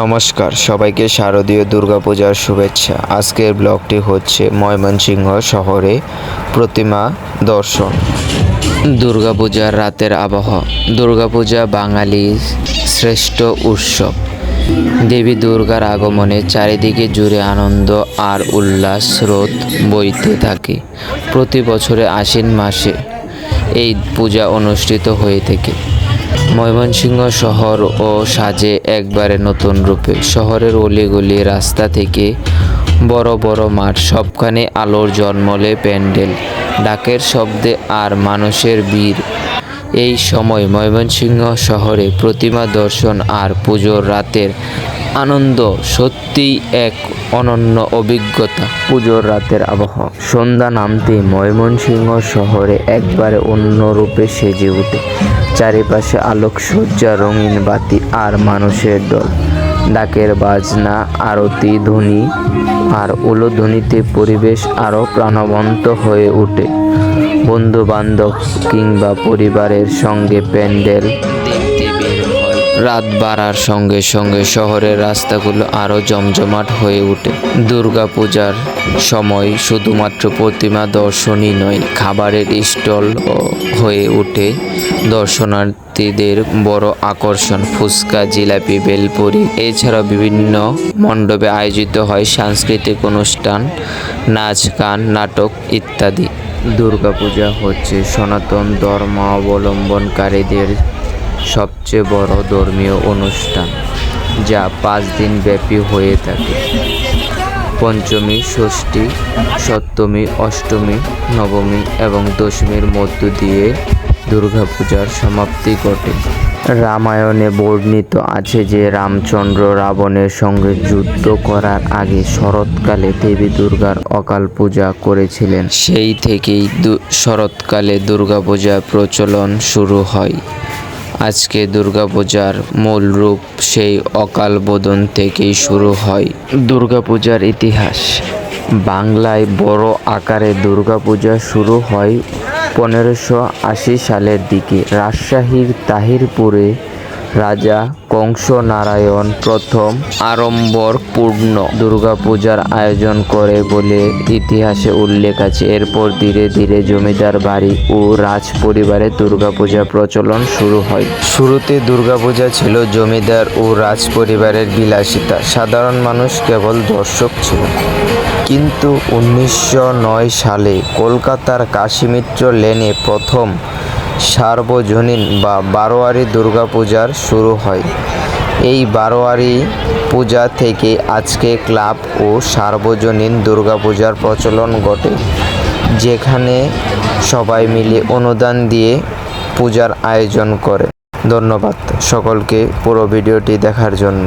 নমস্কার, সবাইকে শারদীয় দুর্গাপূজার শুভেচ্ছা। আজকের ব্লগটি হচ্ছে ময়মনসিংহ শহরে প্রতিমা দর্শন। দুর্গাপূজার রাতের আবহাওয়া দুর্গাপূজা বাঙালির শ্রেষ্ঠ উৎসব। দেবী দুর্গার আগমনে চারিদিকে জুড়ে আনন্দ আর উল্লাস, স্রোত বইতে থাকে প্রতি বছরে আশ্বিন মাসে। এই পূজা অনুষ্ঠিত হয়ে থাকে। ময়মনসিংহ শহর ও সাজে একবারে নতুন রূপে। শহরের অলিগলি রাস্তা থেকে বড় বড় মাঠ, সবখানে আলোর জন্মলে প্যান্ডেল, ডাকের শব্দে আর মানুষের ভিড়। এই সময় ময়মনসিংহ শহরে প্রতিমা দর্শন আর পুজোর রাতের আনন্দ সত্যিই এক অনন্য অভিজ্ঞতা। পুজোর রাতের আবহাওয়া সন্ধ্যা নামতে ময়মনসিংহ শহরে একবারে অন্য রূপে সেজে ওঠে চারিপাশে আলোকসজ্জা রঙিন বাতি আর মানুষের দল। ডাকের বাজনা, আরতি, ধ্বনি আর উলোধ্বনিতে পরিবেশ আরও প্রাণবন্ত হয়ে ওঠে। বন্ধু বান্ধব কিংবা পরিবারের সঙ্গে প্যান্ডেল রাত বাড়ার সঙ্গে সঙ্গে শহরের রাস্তাগুলো আরও জমজমাট হয়ে ওঠে। দুর্গা পূজার সময় শুধুমাত্র প্রতিমা দর্শনই নয়, খাবারের স্টল হয়ে ওঠে। দর্শনার্থীদের বড় আকর্ষণ, ফুচকা, জিলাপি, বেলপুরি। এছাড়া বিভিন্ন মণ্ডপে আয়োজিত হয় সাংস্কৃতিক অনুষ্ঠান, নাচ, গান, নাটক ইত্যাদি। দুর্গাপূজা হচ্ছে সনাতন ধর্মাবলম্বনকারীদের সবচেয়ে বড় ধর্মীয় অনুষ্ঠান, যা পাঁচ দিন ব্যাপী হয়ে থাকে। পঞ্চমী, ষষ্ঠী, সপ্তমী, অষ্টমী, নবমী এবং দশমীর মধ্য দিয়ে দুর্গাপূজার সমাপ্তি ঘটে। রামায়ণে বর্ণিত আছে যে রামচন্দ্র রাবণের সঙ্গে যুদ্ধ করার আগে শরৎকালে দেবী দুর্গার অকাল পূজা করেছিলেন। সেই থেকেই শরৎকালে দুর্গাপূজার প্রচলন শুরু হয়। আজকে দুর্গাপূজার মূল রূপ সেই অকাল বোধন থেকেই শুরু হয়। দুর্গাপূজার ইতিহাস। বাংলায় বড় আকারে দুর্গাপূজা শুরু হয় পনেরোশো আশি সালের দিকে। রাজশাহীর তাহিরপুরে রাজা কংসনারায়ণ প্রথম আড়ম্বরপূর্ণ দুর্গাপূজার আয়োজন করে বলে ইতিহাসে উল্লেখ আছে। এরপর ধীরে ধীরে জমিদার বাড়ি ও রাজ পরিবারে দুর্গাপূজা প্রচলন শুরু হয়। শুরুতে দুর্গাপূজা ছিল জমিদার ও রাজ পরিবারের বিলাসিতা। সাধারণ মানুষ কেবল দর্শক ছিল। কিন্তু উনিশশো নয় সালে কলকাতার কাশীমিত্র লেনে প্রথম সার্বজনীন বা বারোয়ারি দুর্গাপূজার শুরু হয়। এই বারোয়ারি পূজা থেকে আজকে ক্লাব ও সার্বজনীন দুর্গাপূজার প্রচলন ঘটে, যেখানে সবাই মিলে অনুদান দিয়ে পূজার আয়োজন করে। ধন্যবাদ সকলকে পুরো ভিডিওটি দেখার জন্য।